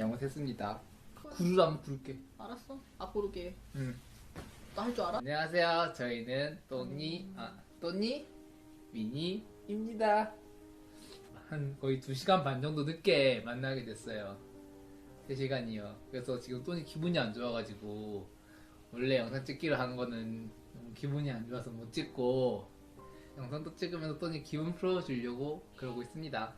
잘못했습니다. 구르라 한번 부를게. 알았어. 앞으로게. 응. 나 할 줄 알아? 안녕하세요. 저희는 또니, 아, 또니, 미니입니다. 한 거의 2시간 반 정도 늦게 만나게 됐어요. 3시간이요. 그래서 지금 또니 기분이 안 좋아가지고, 원래 영상 찍기로 한 거는 너무 기분이 안 좋아서 못 찍고, 영상도 찍으면서 또니 기분 풀어주려고 그러고 있습니다.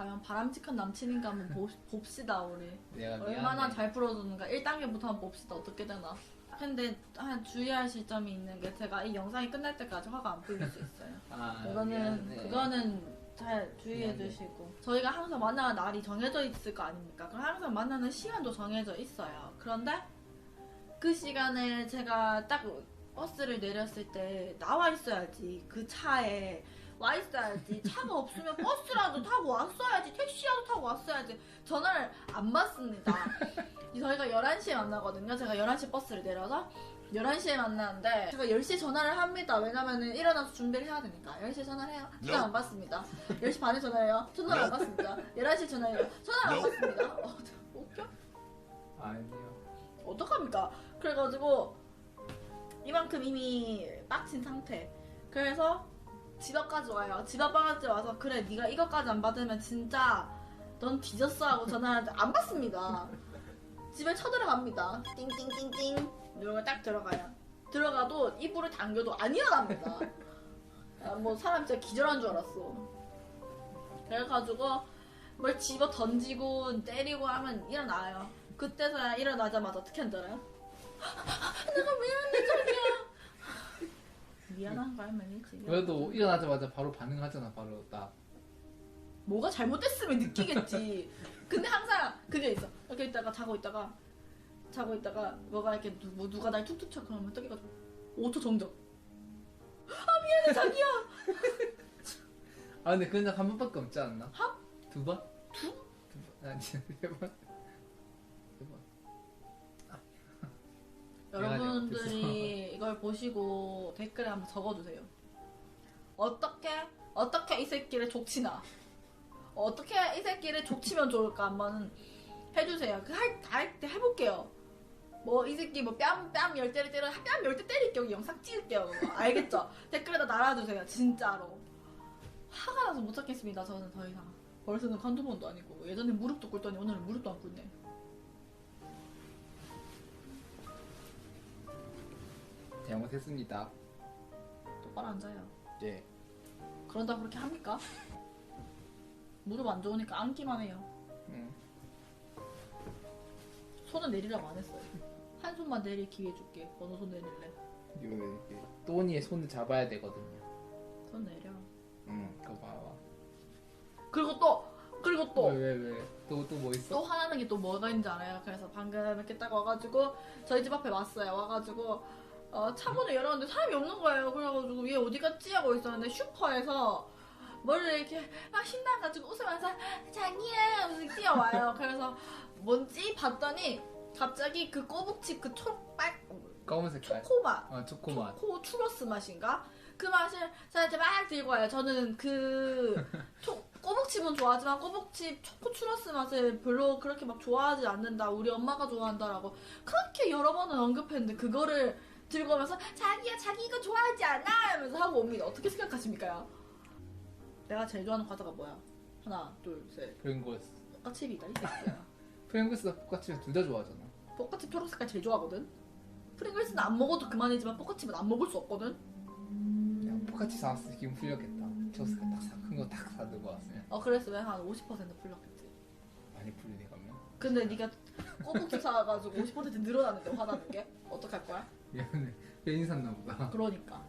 과연 바람직한 남친인가 한번 보, 봅시다 우리. 내가 얼마나 미안해. 잘 풀어주는가 1단계부터 한번 봅시다 어떻게 되나. 근데 한 주의할 시점이 있는 게 제가 이 영상이 끝날 때까지 화가 안 풀릴 수 있어요. 아, 그거는 미안해. 그거는 잘 주의해 미안해. 주시고 저희가 항상 만나는 날이 정해져 있을 거 아닙니까? 그럼 항상 만나는 시간도 정해져 있어요. 그런데 그 시간에 제가 딱 버스를 내렸을 때 나와 있어야지 그 차에 와 있어야지. 차가 없으면 버스라도 타고 왔어야지. 택시라도 타고 왔어야지. 전화를 안 받습니다. 저희가 11시에 만나거든요. 제가 11시 버스를 내려서 11시에 만나는데 제가 10시에 전화를 합니다. 왜냐면은 일어나서 준비를 해야 되니까. 10시에 전화를 해요. 전화 안 받습니다. 10시 반에 전화해요. 전화를 안 받습니다. 11시에 전화해요. 전화를 안 받습니다. 어, 웃겨? 아니요. 어떡합니까? 그래가지고 이만큼 이미 빡친 상태. 그래서 집 앞까지 와요. 집 앞까지 와서 그래 네가 이것까지 안 받으면 진짜 넌 뒤졌어 하고 전화하는데 안 받습니다. 집에 쳐들어갑니다. 띵띵띵띵 이러고 딱 들어가요. 들어가도 이불을 당겨도 안 일어납니다. 아, 뭐 사람 진짜 기절한 줄 알았어. 그래가지고 뭘 집어 던지고 때리고 하면 일어나요. 그때서야 일어나자마자 어떻게 한줄 알아요? 내가 미안해 자기야. 미안한 거 알면 일지. 그래도 일어나자마자 바로 반응하잖아, 바로 딱. 뭐가 잘못됐으면 느끼겠지. 근데 항상 그게 있어. 이렇게 있다가 자고 있다가 자고 있다가 뭐가 이렇게 누, 뭐 누가 날 툭툭 쳐 그러면 떠기가지고 5초 정적. 아 미안해 자기야. 아, 근데 그냥 한 번밖에 없지 않나? 한? 두 번? 두? 두 번? 아니, 세 번? 세 번. 여러분들이 이걸 보시고 댓글에 한번 적어주세요. 어떻게 어떻게 이 새끼를 족치나 어떻게 이 새끼를 족치면 좋을까 한번 해주세요. 그할다할때 해볼게요. 뭐 이 새끼 뭐뺨뺨 열 대를 때려 뺨 열대 때릴게요. 영상 찍을게요. 알겠죠? 댓글에다 달아주세요. 진짜로 화가 나서 못 찾겠습니다. 저는 더 이상 벌써는 한두 번도 아니고 예전에 무릎도 꿇더니 오늘은 무릎도 안 꿇네. 잘못했습니다. 똑바로 앉아요. 예. 그런다 그렇게 합니까? 무릎 안 좋으니까 앉기만 해요. 응. 손은 내리라고 안 했어요. 한 손만 내릴 기회 줄게. 어느 손 내릴래? 요, 이렇게. 또니의 손을 잡아야 되거든요. 손 내려. 응, 그거 봐봐. 그리고 또 그리고 또 왜, 왜, 왜? 또, 또 뭐 있어? 또 화나는 게 또 뭐가 있는지 알아요? 그래서 방금 이렇게 딱 와가지고 저희 집 앞에 왔어요. 와가지고 어, 차문을 열었는데 사람이 없는 거예요. 그래가지고 얘 어디 갔지 하고 있었는데 슈퍼에서 머리를 이렇게 막 신나가지고 웃으면서 자기야 하면서 뛰어와요. 그래서 뭔지 봤더니 갑자기 그 꼬북칩 그 초록빨 검은 색깔. 초코맛 어, 초코맛. 초코 추러스 맛인가? 그 맛을 저한테 막 들고 와요. 저는 그 초, 꼬북칩은 좋아하지만 꼬북칩 초코 추러스 맛을 별로 그렇게 막 좋아하지 않는다. 우리 엄마가 좋아한다라고 그렇게 여러 번은 언급했는데 그거를 들고 오면서 자기야 자기 이거 좋아하지 않아? 하면서 하고 옵니다. 어떻게 생각하십니까? 내가 제일 좋아하는 과자가 뭐야? 하나, 둘, 셋. 프링글스. 뽀까칩이다 이 새끼야. 프링글스랑 포카치를 둘다 좋아하잖아. 뽀까칩 초록 색깔 제일 좋아하거든. 프링글스는 안 먹어도 그만이지만 뽀까칩은 안 먹을 수 없거든. 야, 포카치 사왔으니 기분 풀렸겠다. 저스가 딱 사, 큰거딱 사들고 왔으면. 어 그랬으면 한50% 풀렸겠지. 많이 풀리네, 그러면. 근데 네가 꼬북지 사가지고 50% 늘어나는데 화나는 게 어떡할 거야? 미안해. 괜히 샀나 보다. 그러니까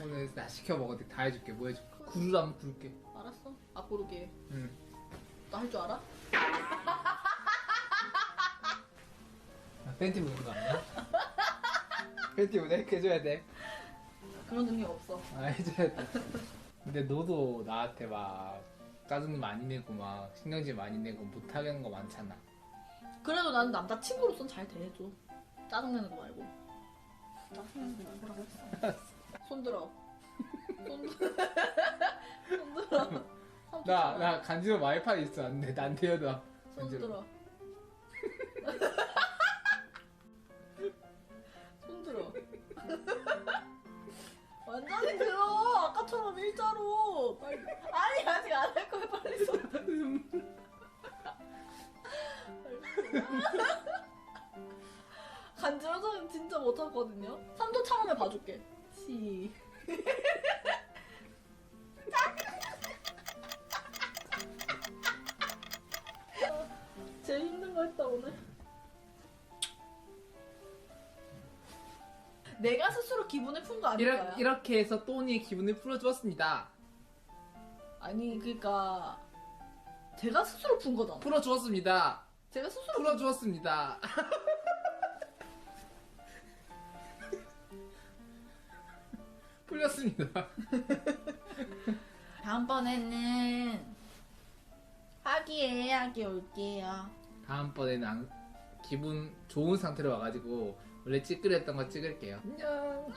오늘 나 시켜 먹어도 다 해줄게. 뭐 해줄까? 구르라 한번 부를게. 알았어. 앞으로게 응. 나할줄 알아? 아, 팬티 부는 거 아니야? 팬티? 이렇게 해줘야 돼. 그런 능력 없어. 아, 해줘야 돼. 근데 너도 나한테 막 짜증 많이 내고 막 신경질 많이 내고 못하겠는 거 많잖아. 그래도 나는 남자친구로선 잘 대해줘. 짜증내는 거 말고. 손들어. 손들어. 손들어. 나, 나 간지럼 와이파이 있어. 안 돼. 난 태어나. 손들어. 손들어. 완전히 들어. 아까처럼 일자로. 빨리. 아니, 아직 안 할 거야. 빨리 손. 빨리. 간지러서는 진짜 못하거든요. 3초 참으면 봐줄게. 시. 제일 힘든 거 했다 오늘. 내가 스스로 기분을 푼 거 아닐까요? 이렇게, 이렇게 해서 또니 기분을 풀어주었습니다. 아니 그러니까 제가 스스로 푼 거잖아. 풀어주었습니다. 제가 스스로 풀어주었습니다. 풀렸습니다. 다음번에는 화기애애하게 올게요. 다음번에는 안- 기분 좋은 상태로 와가지고 원래 찌끄렸던 거 찍을게요. 안녕.